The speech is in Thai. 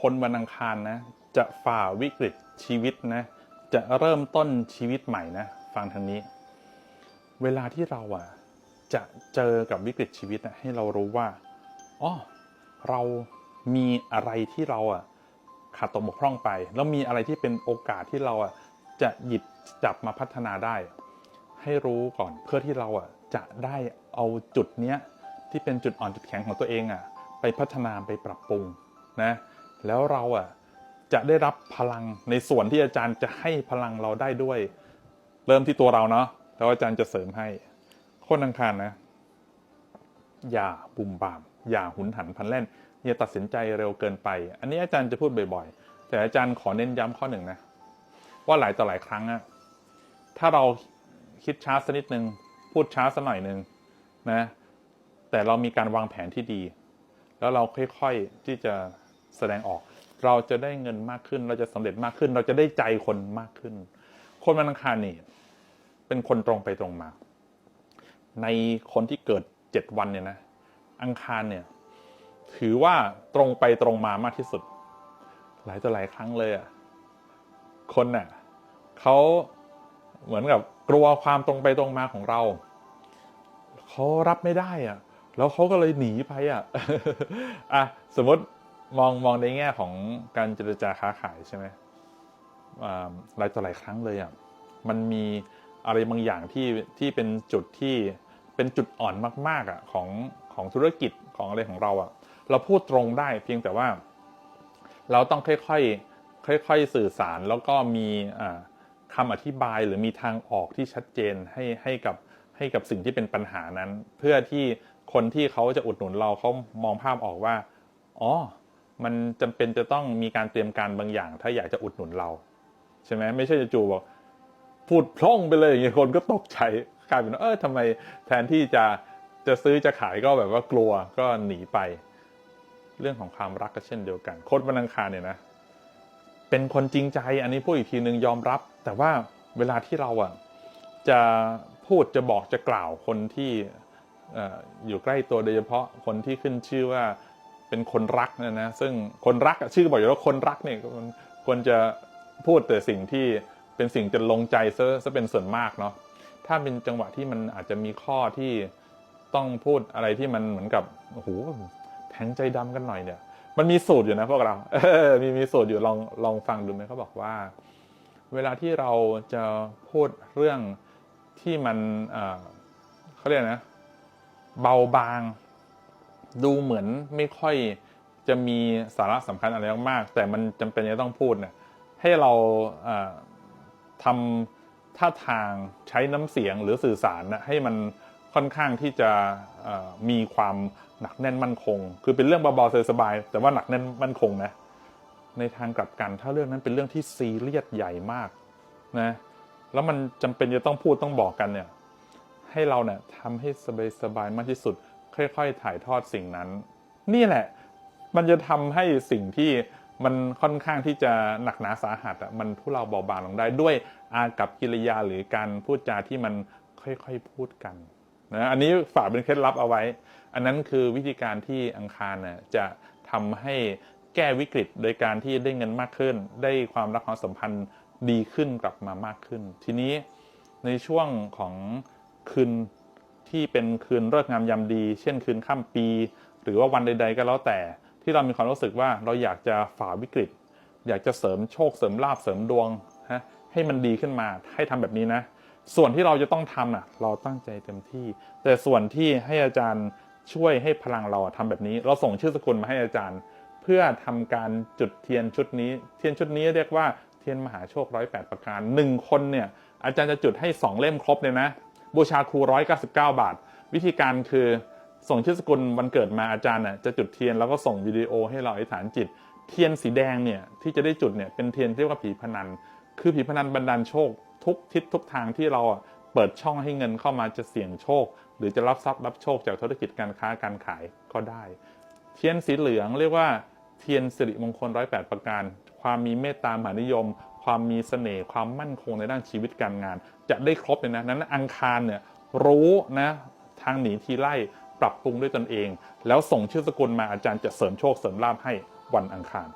คนวันอังคารนะ จะฝ่าวิกฤตชีวิตนะ จะเริ่มต้นชีวิตใหม่นะ ฟังทางนี้ เวลาที่เราอะจะเจอกับวิกฤตชีวิตนะให้เรารู้ว่าอ๋อเรามีอะไรที่เราอะขาดตกบกพร่องไป แล้วมีอะไรที่เป็นโอกาสที่เราอะจะหยิบจับมาพัฒนาได้ ให้รู้ก่อนเพื่อที่เราอะจะได้เอาจุดเนี้ยที่เป็นจุดอ่อนจุดแข็งของตัวเองอะไปพัฒนาไปปรับปรุงนะ แล้วเราอะจะได้รับพลังในส่วนที่อาจารย์จะให้พลังเราได้ด้วย เริ่มที่ตัวเราเนาะแล้วอาจารย์จะเสริมให้คนอังคารนะ อย่าบุ่มบาม อย่าหุนหันพันแล่นอย่าตัดสินใจเร็วเกินไป อันนี้อาจารย์จะพูดบ่อยๆ แต่อาจารย์ขอเน้นย้ำข้อหนึ่งนะ ว่าหลายต่อหลายครั้งอะถ้าเราคิดช้าสักนิดนึง พูดช้าสักหน่อยนึงนะ แต่เรามีการวางแผนที่ดี แล้วเราค่อยๆที่จะ แสดงออก เราจะได้เงินมากขึ้น เราจะสำเร็จมากขึ้น เราจะได้ใจคนมากขึ้น คนวันอังคารนี่เป็นคนตรงไปตรงมา ในคนที่เกิดเจ็ดวันเนี่ยนะ อังคารเนี่ย ถือว่าตรงไปตรงมามากที่สุด หลายต่อหลายครั้งเลยอะ่ะคนน่ะเขาเหมือนกับกลัวความตรงไปตรงมาของเราเขารับไม่ได้อะ่ะแล้วเขาก็เลยหนีไปอะอะสมมติ มองมองในแง่ของการเจรจาค้าขายใช่ไหมหลายต่อหลายครั้งเลยอะมันมีอะไรบางอย่างที่ที่เป็นจุดที่เป็นจุดอ่อนมาก ๆอะของของธุรกิจของอะไรของเราอะ เราพูดตรงได้เพียงแต่ว่า เราต้องค่อยๆค่อยๆสื่อสารแล้วก็มีคำอธิบายหรือมีทางออกที่ชัดเจนให้ให้กับให้กับสิ่งที่เป็นปัญหานั้น เพื่อที่คนที่เขาจะอุดหนุนเราเขามองภาพออกว่าอ๋อ มันจำเป็นจะต้องมีการเตรียมการบางอย่าง ถ้าอยากจะอุดหนุนเรา ใช่ไหมไม่ใช่จู่ๆบอกพูดพร่องไปเลยอย่างเงี้ยคนก็ตกใจกลายเป็นว่าเออทำไมแทนที่จะจะซื้อจะขายก็แบบว่ากลัวก็หนีไป เรื่องของความรักก็เช่นเดียวกัน โคตรวันอังคารเนี่ยนะ เป็นคนจริงใจอันนี้พูดอีกทีหนึ่งยอมรับ แต่ว่าเวลาที่เราอะจะพูดจะบอกจะกล่าวคนที่อออยู่ใกล้ตัวโดยเฉพาะคนที่ขึ้นชื่อว่า เป็นคนรักนะนะซึ่งคนรักชื่อบอกอยู่แล้วคนรักเนี่ยก็ควรจะพูดแต่สิ่งที่เป็นสิ่งจะลงใจซะซะเป็นส่วนมากเนาะถ้าเป็นจังหวะที่มันอาจจะมีข้อที่ต้องพูดอะไรที่มันเหมือนกับโอ้โหแทงใจดำกันหน่อยเนี่ย มันมีสูตรอยู่นะพวกเราเออมีมีสูตรอยู่ลองลองฟังดูไหมเขาบอกว่า เวลาที่เราจะพูดเรื่องที่มันเเขาเรียกนะ เบาบาง ดูเหมือนไม่ค่อยจะมีสาระสำคัญอะไรมาก แต่มันจำเป็นจะต้องพูดเนี่ยให้เราทำท่าทางใช้น้ำเสียงหรือสื่อสารนะให้มันค่อนข้างที่จะมีความหนักแน่นมั่นคง คือเป็นเรื่องเบาๆสบายๆแต่ว่าหนักแน่นมั่นคงนะในทางกลับกันถ้าเรื่องนั้นเป็นเรื่องที่ซีเรียสใหญ่มากนะแล้วมันจำเป็นจะต้องพูดต้องบอกกันเนี่ยให้เราเนี่ยทำให้สบายๆมากที่สุด ค่อยๆ ถ่ายทอดสิ่งนั้น นี่แหละ มันจะทำให้สิ่งที่มันค่อนข้างที่จะหนักหนาสาหัสอะมันทุเราเบาบางลงได้ด้วยอากับกิริยาหรือการพูดจาที่มันค่อยๆพูดกันนะอันนี้ฝากเป็นเคล็ดลับเอาไว้ อันนั้นคือวิธีการที่อังคารน่ะจะทำให้แก้วิกฤต โดยการที่ได้เงินมากขึ้น ได้ความรักความสัมพันธ์ดีขึ้นกลับมามากขึ้น ทีนี้ในช่วงของคืน ที่เป็นคืนเลิกงามยามดี เช่นคืนข้ามปี หรือว่าวันใด ๆ ก็แล้วแต่ ที่เรามีความรู้สึกว่าเราอยากจะฝ่าวิกฤต อยากจะเสริมโชคเสริมลาภเสริมดวงฮะให้มันดีขึ้นมาให้ทำแบบนี้นะ ส่วนที่เราจะต้องทำน่ะเราตั้งใจเต็มที่ แต่ส่วนที่ให้อาจารย์ช่วยให้พลังเราอะทำแบบนี้ เราส่งชื่อสกุลมาให้อาจารย์ เพื่อทำการจุดเทียนชุดนี้ เทียนชุดนี้เรียกว่าเทียนมหาโชคร้อยแปดประการหนึ่งคนเนี่ยอาจารย์จะจุดให้สองเล่มครบเลยนะ บูชาครูร้อยเก้าสิบเก้าบาท วิธีการคือส่งชื่อสกุลวันเกิดมาอาจารย์น่ะจะจุดเทียนแล้วก็ส่งวิดีโอให้เราอธิษฐานจิต เทียนสีแดงเนี่ยที่จะได้จุดเนี่ยเป็นเทียนที่เรียกว่าผีพนัน คือผีพนันบันดาลโชค ทุกทิศทุกทางที่เราเปิดช่องให้เงินเข้ามาจะเสี่ยงโชค หรือจะรับทรัพย์รับโชคจากธุรกิจการค้าการขายก็ได้ เทียนสีเหลืองเรียกว่าเทียนสิริมงคลร้อยแปดประการ ความมีเมตตามหานิยม ความมีเสน่ห์ความมั่นคงในด้านชีวิตการงาน จะได้ครบเลยนะนั้นอังคารเนี่ยรู้นะทางหนีทีไล่ปรับปรุงด้วยตนเอง แล้วส่งชื่อสกุลมาอาจารย์จะเสริมโชคเสริมลาภให้วันอังคาร